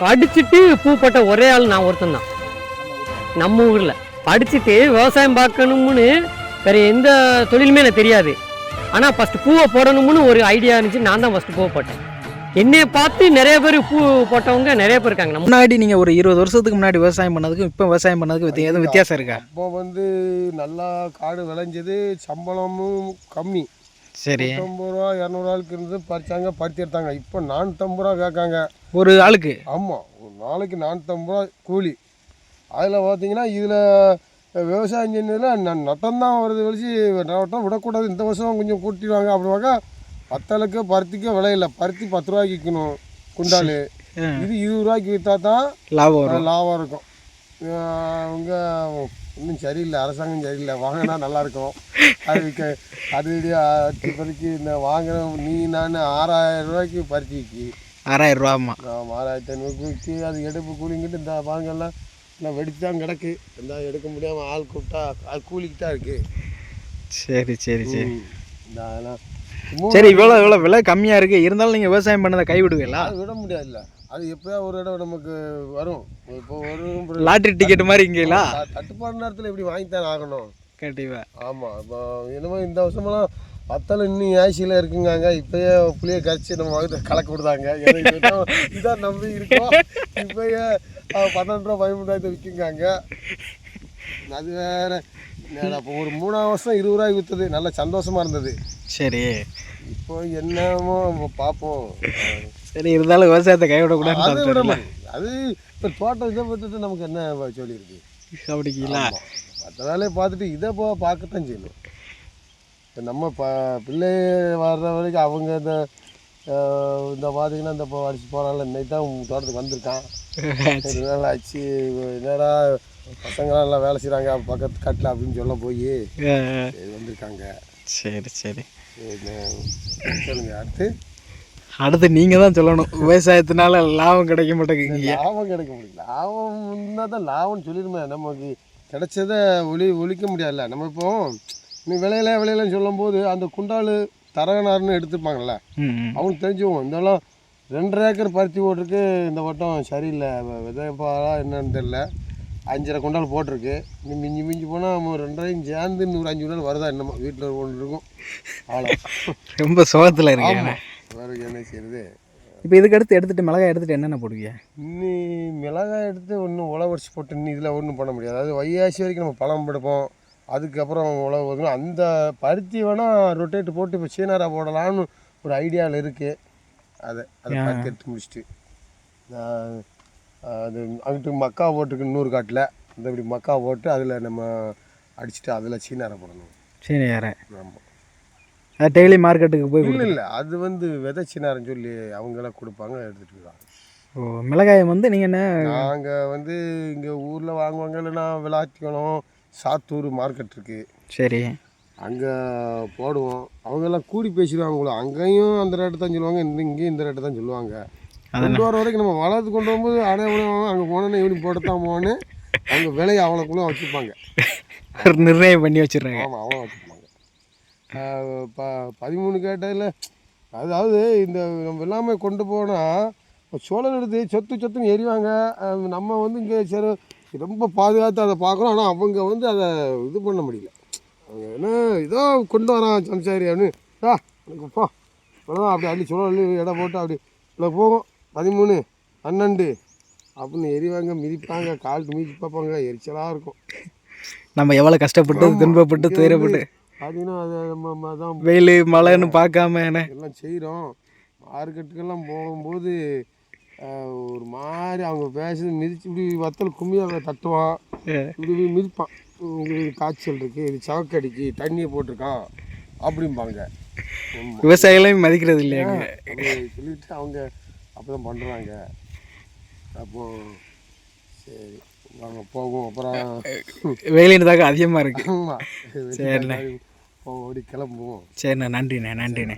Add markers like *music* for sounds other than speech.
படிச்சுட்டு பூ போட்ட ஒரே ஆள் நான் ஒருத்தன் தான். நம்ம ஊரில். படிச்சுட்டு விவசாயம் பார்க்கணும்னு வேற எந்த தொழிலுமே எனக்கு தெரியாது. ஆனால் ஃபஸ்ட்டு பூவை போடணும்னு ஒரு ஐடியா இருந்துச்சு. நான் தான் ஃபஸ்ட்டு பூவை போட்டேன். என்னைய பார்த்து நிறைய பேர் பூ போட்டவங்க நிறைய பேர் இருக்காங்க. நம்ம முன்னாடி நீங்கள் ஒரு இருபது வருஷத்துக்கு முன்னாடி விவசாயம் பண்ணதுக்கும் இப்போ விவசாயம் பண்ணதுக்கும் வித்தியா- எதுவும் வித்தியாசம் இருக்கா? அப்போ வந்து நல்லா காடு விளைஞ்சது சம்பளமும் கம்மி. சரி. நூற்றம்பது ரூபா இரநூறுவாளுக்கு இருந்து பறிச்சாங்க பருத்தி எடுத்தாங்க. இப்போ நானூற்றம்பது ரூபா கேட்காங்க. ஒரு ஆளுக்கு? ஆமாம் ஒரு நாளைக்கு நானூற்றம்பது ரூபா கூலி. அதில் பார்த்தீங்கன்னா இதில் விவசாயம் செஞ்சதில் ந நட்டம்தான் வருது வச்சு நட்டம் விடக்கூடாது. இந்த வருஷம் கொஞ்சம் கூட்டிடுவாங்க அப்படிவாக்கா பத்தலுக்கு பருத்திக்கே விலையில்லை பருத்தி பத்து ரூபாய்க்கு விற்கணும் குண்டால். இது இருபது ரூபாய்க்கு விற்றா தான் லாபம் லாபம் இருக்கும். அவங்க இன்னும் சரியில்லை அரசாங்கம் சரியில்லை. வாங்கினா நல்லா இருக்கும் அது அடிச்சு பறிக்கு இந்த வாங்குற நீ நான் ஆறாயிரம் ரூபாய்க்கு விற்கி ஆறாயிரம் ரூபாமா நான் ஆறாயிரத்தி ஐநூறுக்கு அது எடுப்பு கூலிங்கிட்டு இந்த வாங்கெல்லாம் எல்லாம் வெடிச்சு தான் கிடக்கு. இந்த எடுக்க முடியாமல் ஆள் கூப்பிட்டா ஆள் கூலிக்கு தான் இருக்கு. சரி சரி சரி. இந்த அதெல்லாம் சரி இவ்வளோ இவ்வளோ விலை கம்மியாக இருக்குது இருந்தாலும் நீங்கள் விவசாயம் பண்ணதை கைவிடுவீங்களா? அது விட முடியாதுல்ல. அது எப்போயா ஒரு இடம் நமக்கு வரும். இப்போ வரும் லாட்ரி டிக்கெட் மாதிரி இங்கேங்களா தட்டுப்பாடு நேரத்தில் எப்படி வாங்கித்தான் ஆகணும்? கண்டிப்பா. ஆமாம் இப்போ என்னமோ இந்த வருஷமெல்லாம் பத்தல இன்னும் ஏசியில் இருக்குங்காங்க. இப்போயே புளிய கரைச்சி நம்ம வகுத்த கலக்க விடுதாங்க இதான் நம்பி இருக்கோம். இப்போயே பன்னெண்டு ரூபா பதிமூணு ரூபாய்க்கு விற்குங்காங்க அது வேற. அப்போ ஒரு மூணாவது வருஷம் இருபது ரூபாய்க்கு விற்றுது நல்ல சந்தோஷமா இருந்தது. சரி. இப்போ என்னமோ பார்ப்போம். சரி இருந்தாலும் விவசாயத்தை விட மாட்டேங்குது. அது இப்போ தோட்டம் இதை விட்டுட்டு நமக்கு என்ன சொல்லியிருக்கு? அப்படிங்களா? மற்ற வேலையை பார்த்துட்டு இதை போ பார்க்கத்தான் செய்யணும். இப்போ நம்ம ப பிள்ளை வர்ற வரைக்கும் அவங்க இந்த இந்த பார்த்தீங்கன்னா இந்த இப்போ அடிச்சு போகிறாங்கள இன்னைக்கு தான் தோட்டத்துக்கு வந்திருக்கான். *laughs* ஒரு நாள் ஆச்சு. என்னடா பசங்களாம் எல்லாம் வேலை செய்கிறாங்க பக்கத்து காட்டில் அப்படின்னு சொல்ல போய் வந்திருக்காங்க. சரி சரி. சரி, சொல்லுங்க அடுத்து? அடுத்து நீங்கள் தான் சொல்லணும். விவசாயத்தினால லாபம் கிடைக்க மாட்டேங்குங்க லாபம் கிடைக்க முடியல லாபம் இருந்தால் தான் லாபம்னு சொல்லிடுமே நமக்கு கிடைச்சதை ஒளி ஒழிக்க முடியாதுல்ல. நம்ம இப்போ நீ விளையல விளையலன்னு சொல்லும்போது அந்த குண்டால் தரகனார்னு எடுத்துப்பாங்கல்ல. அவனுக்கு தெரிஞ்சுவோம் இதெல்லாம் ரெண்டரை ஏக்கர் பருத்தி போட்டிருக்கு இந்த வட்டம் சரியில்லை. வ- விதைப்பாரா என்னன்னு தெரில அஞ்சரை குண்டால் போட்டிருக்கு. நீ மிஞ்சி மிஞ்சி போனால் ரெண்டரையும் சேர்ந்து இன்னொரு அஞ்சு குண்டால் வருதா என்னமோ. வீட்டில் ஒன்று இருக்கும். அவ்வளோ ரொம்ப சோகத்தில் இருக்கேன் வேறு என்ன செய்யுது இப்போ இதுக்கு அடுத்து எடுத்துட்டு மிளகாய் எடுத்துட்டு என்னென்ன போடுவீங்க இன்னி மிளகாய் எடுத்து ஒன்றும் உழவரிச்சு போட்டு இன்னும் இதில் ஒன்றும் பண்ண முடியாது. அதாவது வையாசி வரைக்கும் நம்ம பழம் எடுப்போம் அதுக்கப்புறம் உழவு போதும் அந்த பருத்தி வேணால் ரொட்டேட் போட்டு இப்போ சீனாரா போடலான்னு ஒரு ஐடியாவில் இருக்குது அதை அதை பருத்தி எடுத்து முடிச்சுட்டு. அது அங்கிட்டு மக்கா போட்டுருக்கு இன்னொரு காட்டில். இந்த இப்படி மக்கா போட்டு அதில் நம்ம அடிச்சுட்டு அதில் சீனாரா போடணும். வேறு ஆமாம் டெய்லி மார்க்கெட்டுக்கு போய் இல்லை இல்லை அது வந்து விதை சீனாரன்னு சொல்லி அவங்களாம் கொடுப்பாங்க எடுத்துகிட்டு இருக்காங்க ஓ மிளகாயை வந்து நீங்கள் என்ன? நாங்கள் வந்து இங்கே ஊரில் வாங்குவாங்க இல்லைன்னா விளாத்திக்குளம் சாத்தூர் மார்க்கெட் இருக்குது சரி. அங்கே போடுவோம். அவங்கெல்லாம் கூடி பேசிடுவாங்க கூட அங்கேயும் அந்த ரேட்டு தான் சொல்லுவாங்க இந்த இங்கேயும் இந்த ரேட்டு தான் சொல்லுவாங்க. கொண்டு வர வரைக்கும் நம்ம வளர்த்து கொண்டு வரும்போது அடே அங்கே போனோன்னே இப்படி போட்டுத்தான் போன்னு அவங்க விலையை அவ்வளோக்குள்ள வச்சுருப்பாங்க *laughs* நிர்ணயம் பண்ணி வச்சிடுறாங்க. ஆமாம் அவ்வளோ வச்சுருப்பாங்க ப பதிமூணு கேட்டதில் அதாவது இந்த நம்ம எல்லாமே கொண்டு போனால் சோழர் எடுத்து சொத்து சொத்துன்னு எறிவாங்க அஹ் நம்ம வந்து இங்கே சரி ரொம்ப பாதுகாத்து அதை பார்க்குறோம். ஆனால் அவங்க வந்து அதை இது பண்ண முடியல. அவங்க என்ன ஏதோ கொண்டு வரான் சம்சாரி அப்படின்னு ஆ எனக்கு போ. அவ்வளோதான் அப்படி அள்ளி சோழர் எடை போட்டு அப்படி இவ்வளோ போகும். பதிமூணு பன்னெண்டு. அப்படின்னு எறிவாங்க மிதிப்பாங்க கால் மிதிச்சு பார்ப்பாங்க எரிச்சலாக இருக்கும். நம்ம எவ்வளோ கஷ்டப்பட்டு துன்பப்பட்டு துயரப்பட்டு. பார்த்தீங்கன்னா அதை நம்ம அதான் வெயில் மழைன்னு பார்க்காம என்ன? எல்லாம் செய்கிறோம் மார்க்கெட்டுக்கெல்லாம் போகும்போது ஒரு மாதிரி அவங்க பேசுறது மிதிச்சு இப்படி வத்தல் கும்மியை தட்டுவான். இப்படி மிதிப்பான். உங்களுக்கு காய்ச்சல் இருக்குது இது சவக்கடிக்கு தண்ணியை போட்டிருக்கான் அப்படிம்பாங்க. விவசாயிகளையும் மதிக்கிறது இல்லையாங்க சொல்லிட்டு அவங்க அப்போ தான் பண்ணுறாங்க அப்போ சரி நாங்கள் போவோம். அப்புறம் வெயிலின் தாக்கம் அதிகமாக இருக்கு. ஆமாம் சரிண்ணே. ஓடி கிளம்புவோம். சரிண்ணே நன்றிண்ணே நன்றிண்ணே.